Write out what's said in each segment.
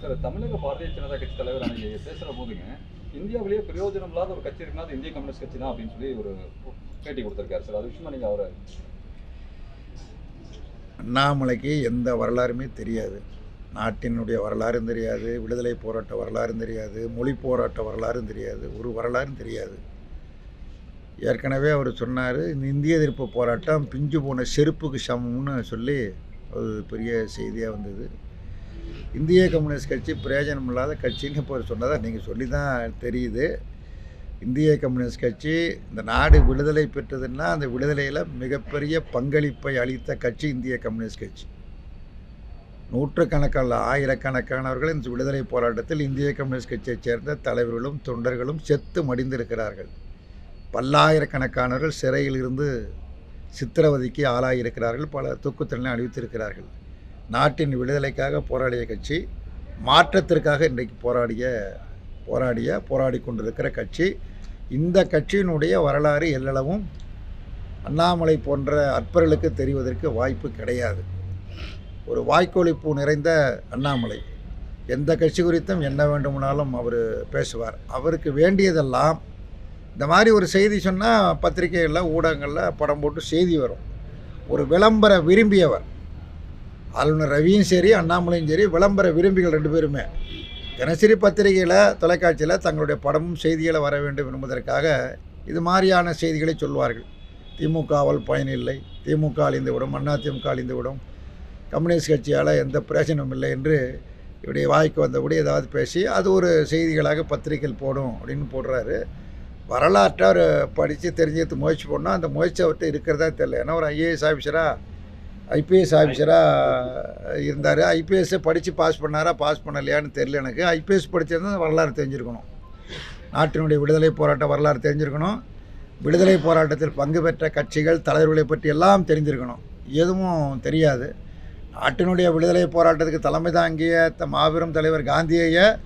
Sir தமிழக பாரதிய ஜனதா கட்சி தலைவர் அன்னைக்கு பேசுகிற போதுங்க இந்தியாவிலேயே பிரயோஜனம் இல்லாத ஒரு கட்சி இருக்குன்னா அது இந்திய கம்யூனிஸ்ட் கட்சி தான் அப்படின்னு சொல்லி ஒரு பேட்டி கொடுத்துருக்காரு. சார் அது விஷயமா நீங்கள் அவரை அண்ணாமலைக்கு எந்த வரலாறுமே தெரியாது. நாட்டினுடைய வரலாறும் தெரியாது விடுதலை போராட்ட வரலாறும் தெரியாது மொழி போராட்ட வரலாறும் தெரியாது ஒரு வரலாறும் தெரியாது. ஏற்கனவே அவர் சொன்னார் இந்த இந்திய எதிர்ப்பு போராட்டம் பிஞ்சு போன செருப்புக்கு சமம்னு சொல்லி அது பெரிய செய்தியாக வந்தது. இந்திய கம்யூனிஸ்ட் கட்சி பிரயோஜனம் இல்லாத கட்சின்னு இப்போ சொன்னதை நீங்கள் சொல்லி தான் தெரியுது. இந்திய கம்யூனிஸ்ட் கட்சி இந்த நாடு விடுதலை பெற்றதுன்னா அந்த விடுதலையில் மிகப்பெரிய பங்களிப்பை அளித்த கட்சி இந்திய கம்யூனிஸ்ட் கட்சி. நூற்றுக்கணக்கான ஆயிரக்கணக்கானவர்கள் இந்த விடுதலை போராட்டத்தில் இந்திய கம்யூனிஸ்ட் கட்சியைச் சேர்ந்த தலைவர்களும் தொண்டர்களும் செத்து மடிந்திருக்கிறார்கள். பல்லாயிரக்கணக்கானவர்கள் சிறையில் இருந்து சித்திரவதைக்கு ஆளாகியிருக்கிறார்கள் பல தூக்குத்தண்டனை அணிவித்திருக்கிறார்கள். நாட்டின் விடுதலைக்காக போராடிய கட்சி மாற்றத்திற்காக இன்றைக்கு போராடிய போராடிய போராடி கொண்டிருக்கிற கட்சி இந்த கட்சியினுடைய வரலாறு எல்லளவும் அண்ணாமலை போன்ற அற்பர்களுக்கு தெரிவதற்கு வாய்ப்பு கிடையாது. ஒரு வாய்க்கொழிப்பு நிறைந்த அண்ணாமலை எந்த கட்சி குறித்தும் என்ன வேண்டுமானாலும் அவர் பேசுவார். அவருக்கு வேண்டியதெல்லாம் இந்த மாதிரி ஒரு செய்தி சொன்னால் பத்திரிகைகளில் ஊடகங்களில் படம் போட்டு செய்தி வரும். ஒரு விளம்பர விரும்பியவர் ஆளுநர் ரவியும் சரி அண்ணாமலையும் சரி விளம்பர விரும்பிகள் ரெண்டு பேருமே. தினசரி பத்திரிகையில் தொலைக்காட்சியில் தங்களுடைய படமும் செய்திகளை வர வேண்டும் என்பதற்காக இது மாதிரியான செய்திகளை சொல்வார்கள். திமுகவால் பயனில்லை திமுக அழிந்துவிடும் அதிமுக அண்ணா திமுக அழிந்து விடும். கம்யூனிஸ்ட் கட்சியால் எந்த பிரயோஜனமும் இல்லை என்று இப்படி வாய்க்கு வந்தபடி ஏதாவது பேசி அது ஒரு செய்திகளாக பத்திரிகைகள் போடும் அப்படின்னு போடுறாரு. வரலாற்றை அவர் படித்து தெரிஞ்சுக்க முயற்சி பண்ணால் அந்த முயற்சி அவர்கிட்ட இருக்கிறதா தெரியல. ஏன்னா ஒரு ஐஏஎஸ் ஆஃபீஸராக ஐபிஎஸ் ஆஃபீஸராக இருந்தார். ஐபிஎஸ்ஸை படித்து பாஸ் பண்ணாரா பாஸ் பண்ணலையான்னு தெரில எனக்கு. ஐபிஎஸ் படிச்சிருந்தா வரலாறு தெரிஞ்சிருக்கணும். நாட்டினுடைய விடுதலை போராட்ட வரலாறு தெரிஞ்சிருக்கணும். விடுதலை போராட்டத்தில் பங்கு பெற்ற கட்சிகள் தலைவர்களை பற்றி எல்லாம் தெரிஞ்சிருக்கணும். எதுவும் தெரியாது. நாட்டினுடைய விடுதலை போராட்டத்துக்கு தலைமை தாங்கிய த மாபெரும் தலைவர் காந்தியைய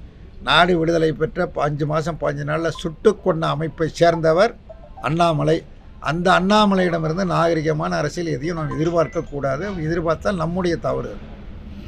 நாடு விடுதலை பெற்ற ப- அஞ்சு மாதம் பதினஞ்சு நாளில் சுட்டு கொண்ட அமைப்பை சேர்ந்தவர் அண்ணாமலை. அந்த அண்ணாமலையிடமிருந்து நாகரிகமான அரசியல் எதையும் நாம் எதிர்பார்க்கக்கூடாது. எதிர்பார்த்தால் நம்முடைய தவறு.